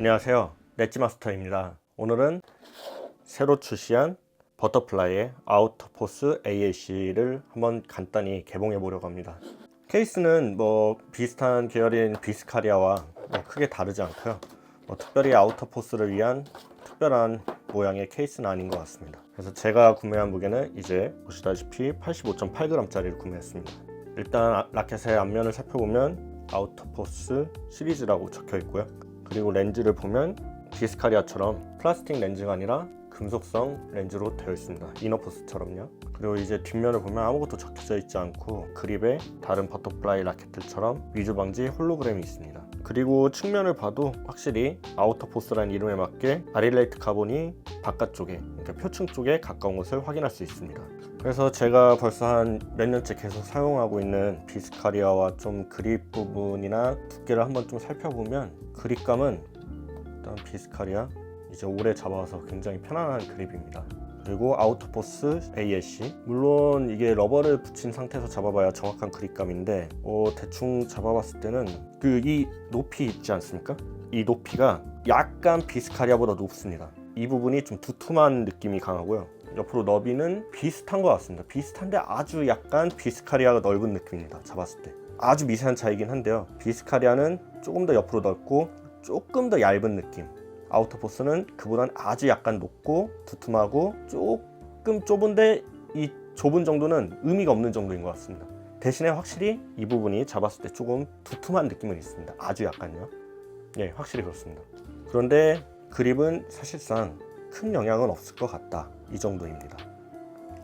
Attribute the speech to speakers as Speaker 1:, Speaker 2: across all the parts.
Speaker 1: 안녕하세요. 넷지마스터입니다. 오늘은 새로 출시한 버터플라이의 아우터포스 AAC를 한번 간단히 개봉해 보려고 합니다. 케이스는 뭐 비슷한 계열인 비스카리아와 뭐 크게 다르지 않고요. 뭐 특별히 아우터포스를 위한 특별한 모양의 케이스는 아닌 것 같습니다. 그래서 제가 구매한 무게는 이제 보시다시피 85.8g짜리를 구매했습니다. 일단 아- 라켓의 앞면을 살펴보면 아우터포스 시리즈라고 적혀 있고요 그리고 렌즈를 보면 비스카리아처럼 플라스틱 렌즈가 아니라 금속성 렌즈로 되어 있습니다. 이너포스처럼요. 그리고 이제 뒷면을 보면 아무것도 적혀져 있지 않고 그립에 다른 버터플라이 라켓들처럼 위조 방지 홀로그램이 있습니다. 그리고 측면을 봐도 확실히 아우터포스라는 이름에 맞게 아릴레이트 카본이 바깥쪽에 그러니까 표층 쪽에 가까운 것을 확인할 수 있습니다. 그래서 제가 벌써 한 몇 년째 계속 사용하고 있는 비스카리아와 좀 그립 부분이나 두께를 한번 좀 살펴보면 그립감은 일단 비스카리아 이제 오래 잡아서 굉장히 편안한 그립입니다. 그리고 아우터포스 ASC 물론 이게 러버를 붙인 상태에서 잡아봐야 정확한 그립감인데 어, 대충 잡아봤을 때는 그 이 높이 있지 않습니까? 이 높이가 약간 비스카리아보다 높습니다. 이 부분이 좀 두툼한 느낌이 강하고요. 옆으로 너비는 비슷한 것 같습니다. 비슷한데 아주 약간 비스카리아가 넓은 느낌입니다. 잡았을 때 아주 미세한 차이긴 한데요. 비스카리아는 조금 더 옆으로 넓고 조금 더 얇은 느낌. 아우터포스는 그보단 아주 약간 높고 두툼하고 조금 좁은데 이 좁은 정도는 의미가 없는 정도인 것 같습니다. 대신에 확실히 이 부분이 잡았을 때 조금 두툼한 느낌은 있습니다. 아주 약간요. 예, 확실히 그렇습니다. 그런데 그립은 사실상 큰 영향은 없을 것 같다. 이 정도입니다.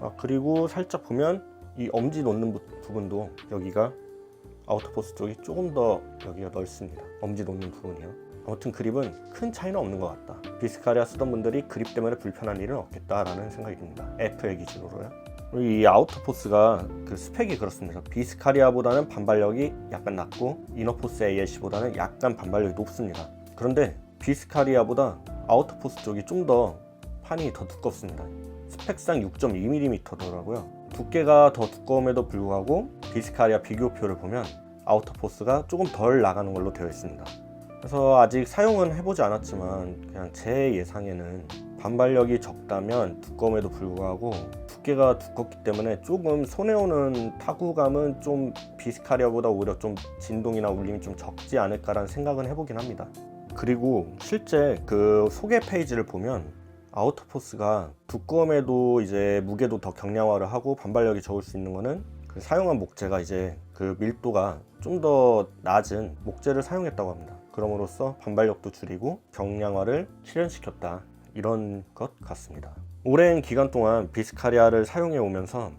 Speaker 1: 아, 그리고 살짝 보면 이 엄지 놓는 부- 부분도 여기가 아우터포스 쪽이 조금 더 여기가 넓습니다. 엄지 놓는 부분이요. 아무튼 그립은 큰 차이는 없는 것 같다. 비스카리아 쓰던 분들이 그립 때문에 불편한 일은 없겠다라는 생각이 듭니다. F의 기준으로요. 이 아우터포스가 그 스펙이 그렇습니다. 비스카리아보다는 반발력이 약간 낮고 이너포스 AS보다는 약간 반발력이 높습니다. 그런데 비스카리아보다 아우터포스 쪽이 좀 더 판이 더 두껍습니다. 스펙상 6.2mm더라고요. 두께가 더 두꺼움에도 불구하고 비스카리아 비교표를 보면 아우터포스가 조금 덜 나가는 걸로 되어 있습니다. 그래서 아직 사용은 해보지 않았지만 그냥 제 예상에는 반발력이 적다면 두꺼움에도 불구하고 두께가 두껍기 때문에 조금 손에 오는 타구감은 좀 비스카리아보다 오히려 좀 진동이나 울림이 좀 적지 않을까라는 생각은 해보긴 합니다. 그리고 실제 그 소개 페이지를 보면 아우터포스가 두꺼움에도 이제 무게도 더 경량화를 하고 반발력이 적을 수 있는 거는 그 사용한 목재가 이제 그 밀도가 좀 더 낮은 목재를 사용했다고 합니다. 그럼으로써 반발력도 줄이고 경량화를 실현시켰다. 이런 것 같습니다. 오랜 기간 동안 비스카리아를 사용해 오면서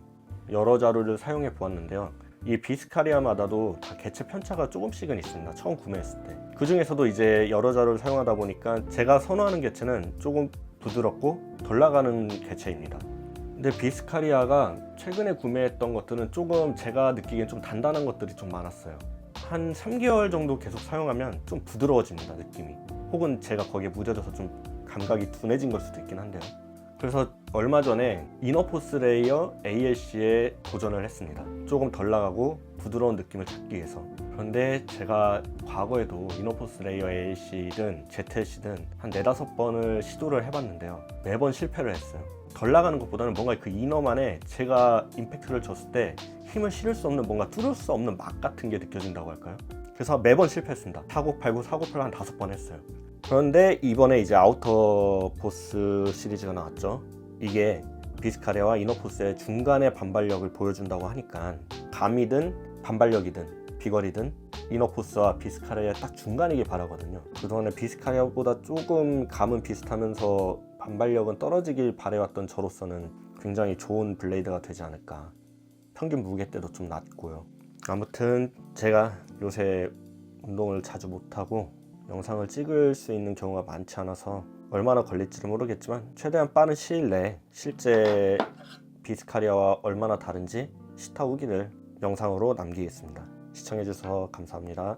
Speaker 1: 여러 자루를 사용해 보았는데요. 이 비스카리아마다도 다 개체 편차가 조금씩은 있습니다. 처음 구매했을 때. 그 중에서도 이제 여러 자루를 사용하다 보니까 제가 선호하는 개체는 조금 부드럽고 덜 나가는 개체입니다. 근데 비스카리아가 최근에 구매했던 것들은 조금 제가 느끼기엔 좀 단단한 것들이 좀 많았어요. 한 3개월 정도 계속 사용하면 좀 부드러워집니다, 느낌이. 혹은 제가 거기에 무뎌져서 좀 감각이 둔해진 걸 수도 있긴 한데요. 그래서 얼마 전에 이너포스 레이어 ALC에 도전을 했습니다. 조금 덜 나가고 부드러운 느낌을 찾기 위해서. 그런데 제가 과거에도 이너포스 레이어 ALC든 ZLC든 한 네다섯 번을 시도를 해봤는데요. 매번 실패를 했어요. 덜 나가는 것보다는 뭔가 그 이너만에 제가 임팩트를 줬을 때 힘을 실을 수 없는 뭔가 뚫을 수 없는 맛 같은 게 느껴진다고 할까요? 그래서 매번 실패했습니다. 사고 팔고 사고 팔고 한 다섯 번 했어요. 그런데 이번에 이제 아우터 포스 시리즈가 나왔죠. 이게 비스카레와 이너포스의 중간의 반발력을 보여준다고 하니까 감이든 반발력이든 비거리든 이너포스와 비스카레의 딱 중간이길 바라거든요. 그동안에 비스카레보다 조금 감은 비슷하면서 반발력은 떨어지길 바래왔던 저로서는 굉장히 좋은 블레이드가 되지 않을까. 평균 무게 때도 좀 낮고요. 아무튼 제가 요새 운동을 자주 못하고 영상을 찍을 수 있는 경우가 많지 않아서 얼마나 걸릴지는 모르겠지만 최대한 빠른 시일 내에 실제 비스카리아와 얼마나 다른지 시타 후기를 영상으로 남기겠습니다. 시청해주셔서 감사합니다.